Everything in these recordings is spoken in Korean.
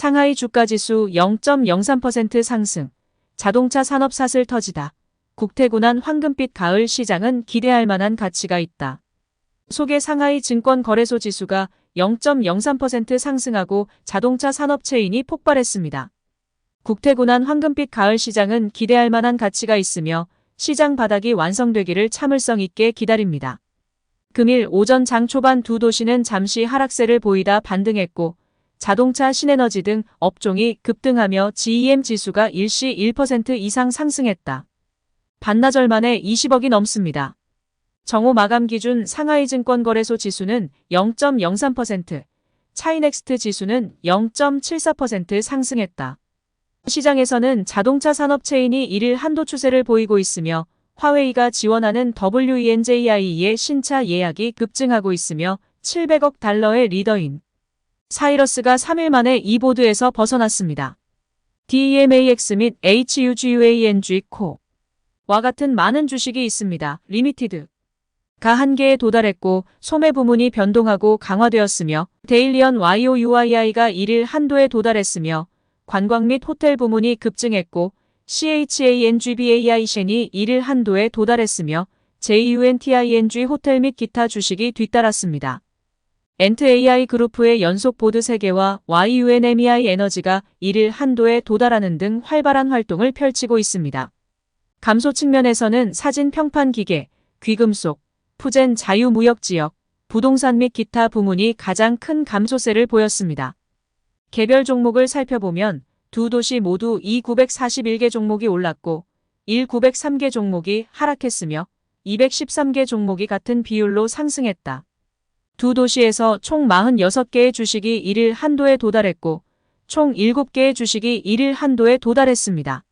상하이 주가지수 0.03% 상승. 자동차 산업 사슬 터지다. 국태군한 황금빛 가을 시장은 기대할 만한 가치가 있다. 속의 상하이 증권거래소 지수가 0.03% 상승하고 자동차 산업 체인이 폭발했습니다. 국태군한 황금빛 가을 시장은 기대할 만한 가치가 있으며 시장 바닥이 완성되기를 참을성 있게 기다립니다. 금일 오전 장 초반 두 도시는 잠시 하락세를 보이다 반등했고 자동차 신에너지 등 업종이 급등하며 GEM 지수가 일시 1% 이상 상승했다. 반나절 만에 20억이 넘습니다. 정오 마감 기준 상하이 증권거래소 지수는 0.03%, 차이넥스트 지수는 0.74% 상승했다. 시장에서는 자동차 산업 체인이 1일 한도 추세를 보이고 있으며 화웨이가 지원하는 WENJIE의 신차 예약이 급증하고 있으며 700억 달러의 리더인 사이러스가 3일 만에 이 보드에서 벗어났습니다. DEMAX 및 HUGUANG 코 와 같은 많은 주식이 있습니다. 리미티드 가 한계에 도달했고 소매 부문이 변동하고 강화되었으며 데일리언 YOUII가 1일 한도에 도달했으며 관광 및 호텔 부문이 급증했고 CHANGBAI 셴이 1일 한도에 도달했으며 JUNTING 호텔 및 기타 주식이 뒤따랐습니다. 엔트 AI 그룹의 연속 보드 3개와 YUNMEI 에너지가 1일 한도에 도달하는 등 활발한 활동을 펼치고 있습니다. 감소 측면에서는 사진 평판 기계, 귀금속, 푸젠 자유무역지역, 부동산 및 기타 부문이 가장 큰 감소세를 보였습니다. 개별 종목을 살펴보면 두 도시 모두 2,941개 종목이 올랐고 1,903개 종목이 하락했으며 213개 종목이 같은 비율로 상승했다. 두 도시에서 총 46개의 주식이 1일 한도에 도달했고 총 7개의 주식이 1일 한도에 도달했습니다.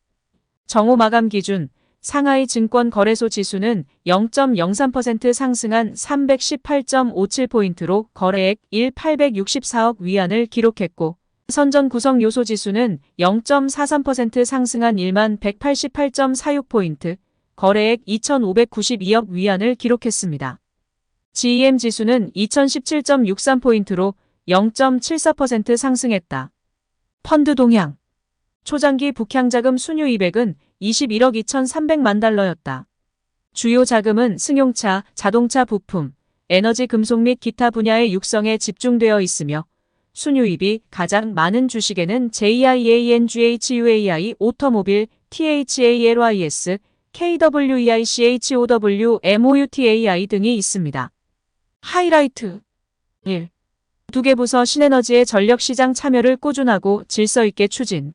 정오 마감 기준 상하이 증권 거래소 지수는 0.03% 상승한 318.57포인트로 거래액 1,864억 위안을 기록했고 선전 구성 요소 지수는 0.43% 상승한 1만 188.46포인트, 거래액 2,592억 위안을 기록했습니다. GEM 지수는 2017.63포인트로 0.74% 상승했다. 펀드 동향 초장기 북향자금 순유 200은 21억 2,300만 달러였다. 주요 자금은 승용차, 자동차 부품, 에너지 금속 및 기타 분야의 육성에 집중되어 있으며 순유입이 가장 많은 주식에는 JIANGHUAI 오토모빌, THALYS, KWEICHOW, MOUTAI 등이 있습니다. 하이라이트 1. 두개 부서 신에너지의 전력시장 참여를 꾸준하고 질서 있게 추진.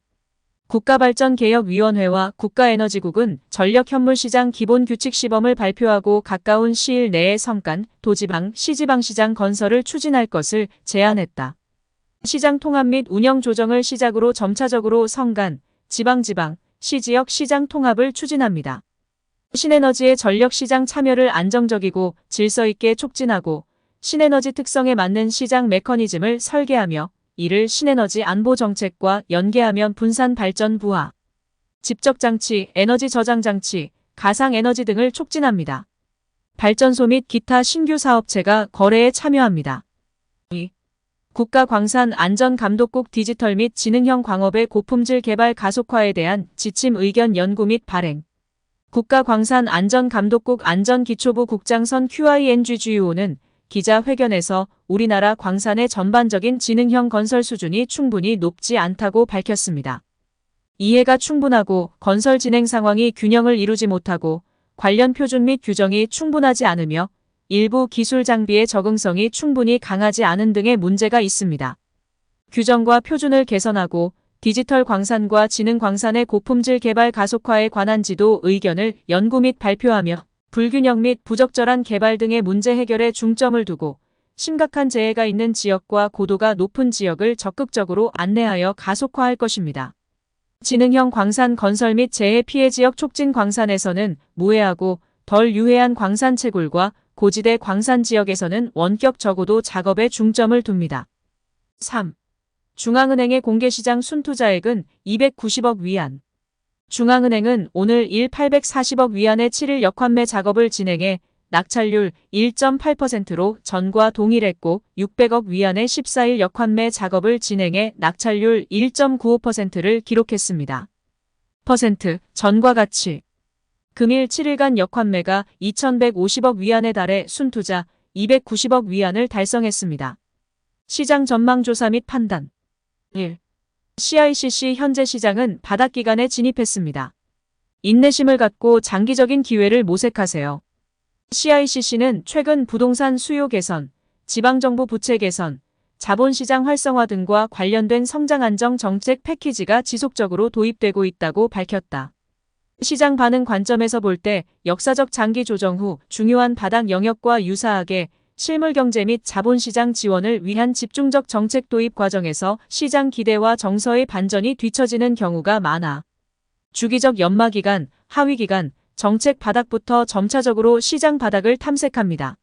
국가발전개혁위원회와 국가에너지국은 전력현물시장 기본규칙 시범을 발표하고 가까운 시일 내에 성간, 도지방, 시지방시장 건설을 추진할 것을 제안했다. 시장 통합 및 운영 조정을 시작으로 점차적으로 성간, 지방지방, 시지역 시장 통합을 추진합니다. 신에너지의 전력 시장 참여를 안정적이고 질서 있게 촉진하고 신에너지 특성에 맞는 시장 메커니즘을 설계하며 이를 신에너지 안보 정책과 연계하면 분산 발전 부하, 집적 장치, 에너지 저장 장치, 가상 에너지 등을 촉진합니다. 발전소 및 기타 신규 사업체가 거래에 참여합니다. 2. 국가광산안전감독국 디지털 및 지능형 광업의 고품질 개발 가속화에 대한 지침 의견 연구 및 발행 국가광산안전감독국 안전기초부 국장선 QINGGUO는 기자회견에서 우리나라 광산의 전반적인 지능형 건설 수준이 충분히 높지 않다고 밝혔습니다. 이해가 충분하고 건설 진행 상황이 균형을 이루지 못하고 관련 표준 및 규정이 충분하지 않으며 일부 기술 장비의 적응성이 충분히 강하지 않은 등의 문제가 있습니다. 규정과 표준을 개선하고 디지털 광산과 지능 광산의 고품질 개발 가속화에 관한 지도 의견을 연구 및 발표하며 불균형 및 부적절한 개발 등의 문제 해결에 중점을 두고 심각한 재해가 있는 지역과 고도가 높은 지역을 적극적으로 안내하여 가속화할 것입니다. 지능형 광산 건설 및 재해 피해 지역 촉진 광산에서는 무해하고 덜 유해한 광산 채굴과 고지대 광산 지역에서는 원격 적어도 작업에 중점을 둡니다. 3. 중앙은행의 공개시장 순투자액은 290억 위안. 중앙은행은 오늘 1 840억 위안의 7일 역환매 작업을 진행해 낙찰률 1.8%로 전과 동일했고 600억 위안의 14일 역환매 작업을 진행해 낙찰률 1.95%를 기록했습니다. 퍼센트 전과 같이 금일 7일간 역환매가 2,150억 위안에 달해 순투자 290억 위안을 달성했습니다. 시장 전망조사 및 판단 1. CICC 현재 시장은 바닥 기간에 진입했습니다. 인내심을 갖고 장기적인 기회를 모색하세요. CICC는 최근 부동산 수요 개선, 지방정부 부채 개선, 자본시장 활성화 등과 관련된 성장 안정 정책 패키지가 지속적으로 도입되고 있다고 밝혔다. 시장 반응 관점에서 볼 때 역사적 장기 조정 후 중요한 바닥 영역과 유사하게 실물 경제 및 자본시장 지원을 위한 집중적 정책 도입 과정에서 시장 기대와 정서의 반전이 뒤처지는 경우가 많아. 주기적 연마 기간, 하위 기간, 정책 바닥부터 점차적으로 시장 바닥을 탐색합니다.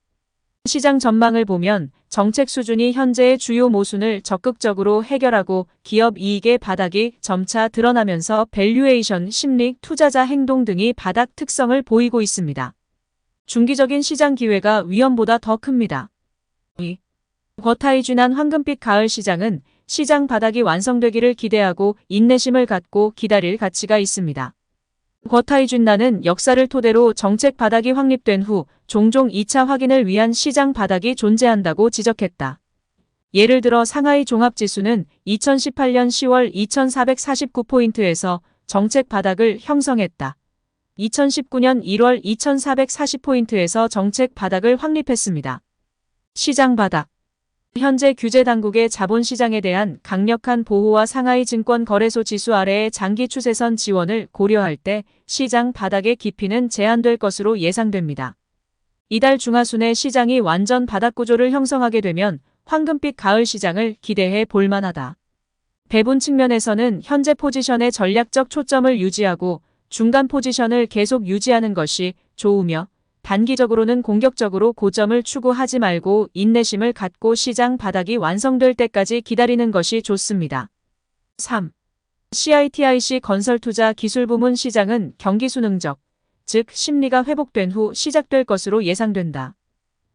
시장 전망을 보면 정책 수준이 현재의 주요 모순을 적극적으로 해결하고 기업 이익의 바닥이 점차 드러나면서 밸류에이션 심리, 투자자 행동 등이 바닥 특성을 보이고 있습니다. 중기적인 시장 기회가 위험보다 더 큽니다. 2. 거타이 준한 황금빛 가을 시장은 시장 바닥이 완성되기를 기대하고 인내심을 갖고 기다릴 가치가 있습니다. 거타이 준나는 역사를 토대로 정책 바닥이 확립된 후 종종 2차 확인을 위한 시장 바닥이 존재한다고 지적했다. 예를 들어 상하이 종합지수는 2018년 10월 2449포인트에서 정책 바닥을 형성했다. 2019년 1월 2440포인트에서 정책 바닥을 확립했습니다. 시장 바닥 현재 규제 당국의 자본시장에 대한 강력한 보호와 상하이 증권 거래소 지수 아래의 장기 추세선 지원을 고려할 때 시장 바닥의 깊이는 제한될 것으로 예상됩니다. 이달 중하순에 시장이 완전 바닥 구조를 형성하게 되면 황금빛 가을 시장을 기대해 볼 만하다. 배분 측면에서는 현재 포지션의 전략적 초점을 유지하고 중간 포지션을 계속 유지하는 것이 좋으며 단기적으로는 공격적으로 고점을 추구하지 말고 인내심을 갖고 시장 바닥이 완성될 때까지 기다리는 것이 좋습니다. 3. CITIC 건설투자 기술부문 시장은 경기 수능적, 즉 심리가 회복된 후 시작될 것으로 예상된다.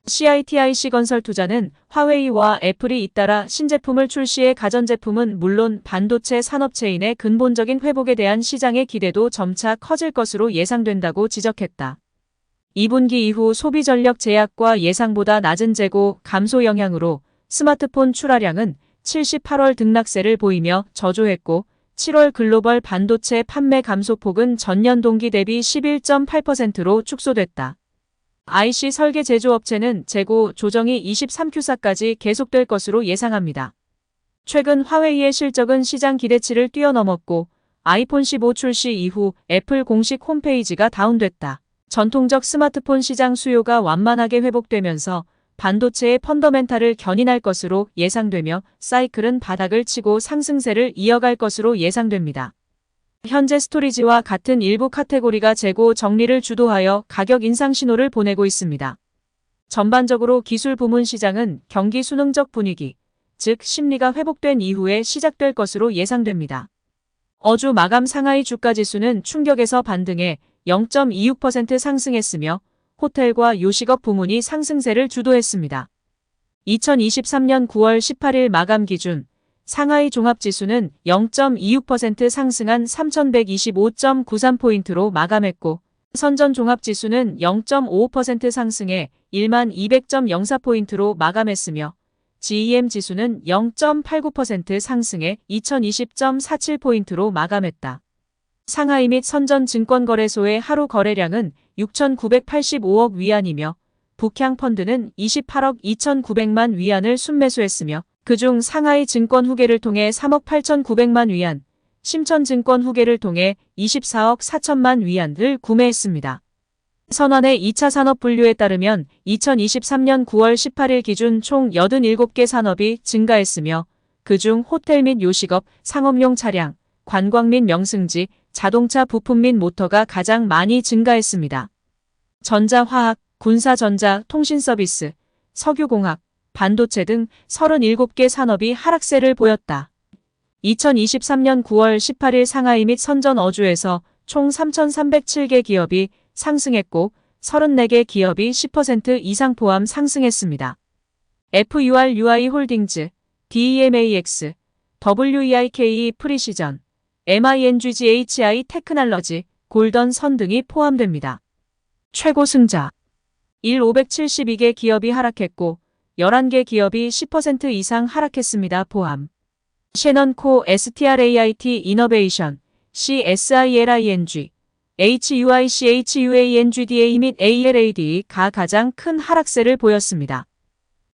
CITIC 건설 투자는 화웨이와 애플이 잇따라 신제품을 출시해 가전제품은 물론 반도체 산업체인의 근본적인 회복에 대한 시장의 기대도 점차 커질 것으로 예상된다고 지적했다. 2분기 이후 소비 전력 제약과 예상보다 낮은 재고 감소 영향으로 스마트폰 출하량은 78월 등락세를 보이며 저조했고 7월 글로벌 반도체 판매 감소폭은 전년 동기 대비 11.8%로 축소됐다. IC 설계 제조업체는 재고 조정이 23Q사까지 계속될 것으로 예상합니다. 최근 화웨이의 실적은 시장 기대치를 뛰어넘었고 아이폰 15 출시 이후 애플 공식 홈페이지가 다운됐다. 전통적 스마트폰 시장 수요가 완만하게 회복되면서 반도체의 펀더멘탈을 견인할 것으로 예상되며 사이클은 바닥을 치고 상승세를 이어갈 것으로 예상됩니다. 현재 스토리지와 같은 일부 카테고리가 재고 정리를 주도하여 가격 인상 신호를 보내고 있습니다. 전반적으로 기술 부문 시장은 경기 수능적 분위기, 즉 심리가 회복된 이후에 시작될 것으로 예상됩니다. 어주 마감 상하이 주가 지수는 충격에서 반등해 0.26% 상승했으며 호텔과 요식업 부문이 상승세를 주도했습니다. 2023년 9월 18일 마감 기준 상하이 종합지수는 0.26% 상승한 3125.93포인트로 마감했고 선전 종합지수는 0.55% 상승해 1만 200.04포인트로 마감했으며 GEM 지수는 0.89% 상승해 2020.47포인트로 마감했다. 상하이 및 선전 증권거래소의 하루 거래량은 6,985억 위안이며 북향 펀드는 28억 2,900만 위안을 순매수했으며 그중 상하이 증권 후계를 통해 3억 8,900만 위안, 심천증권 후계를 통해 24억 4천만 위안을 구매했습니다. 선환의 2차 산업 분류에 따르면 2023년 9월 18일 기준 총 87개 산업이 증가했으며 그중 호텔 및 요식업, 상업용 차량, 관광 및 명승지, 자동차 부품 및 모터가 가장 많이 증가했습니다. 전자화학, 군사전자, 통신서비스, 석유공학, 반도체 등 37개 산업이 하락세를 보였다. 2023년 9월 18일 상하이 및 선전 어주에서 총 3,307개 기업이 상승했고 34개 기업이 10% 이상 포함 상승했습니다. FUR UI 홀딩즈, DEMAX, WEIKE 프리시전, MINGGHI 테크놀러지, 골던 선 등이 포함됩니다. 최고 승자 1 572개 기업이 하락했고 11개 기업이 10% 이상 하락했습니다. 포함 셰넌코 STRAIT 이너베이션 CSILING HUICHUANGDA 및 ALAD 가 가장 큰 하락세를 보였습니다.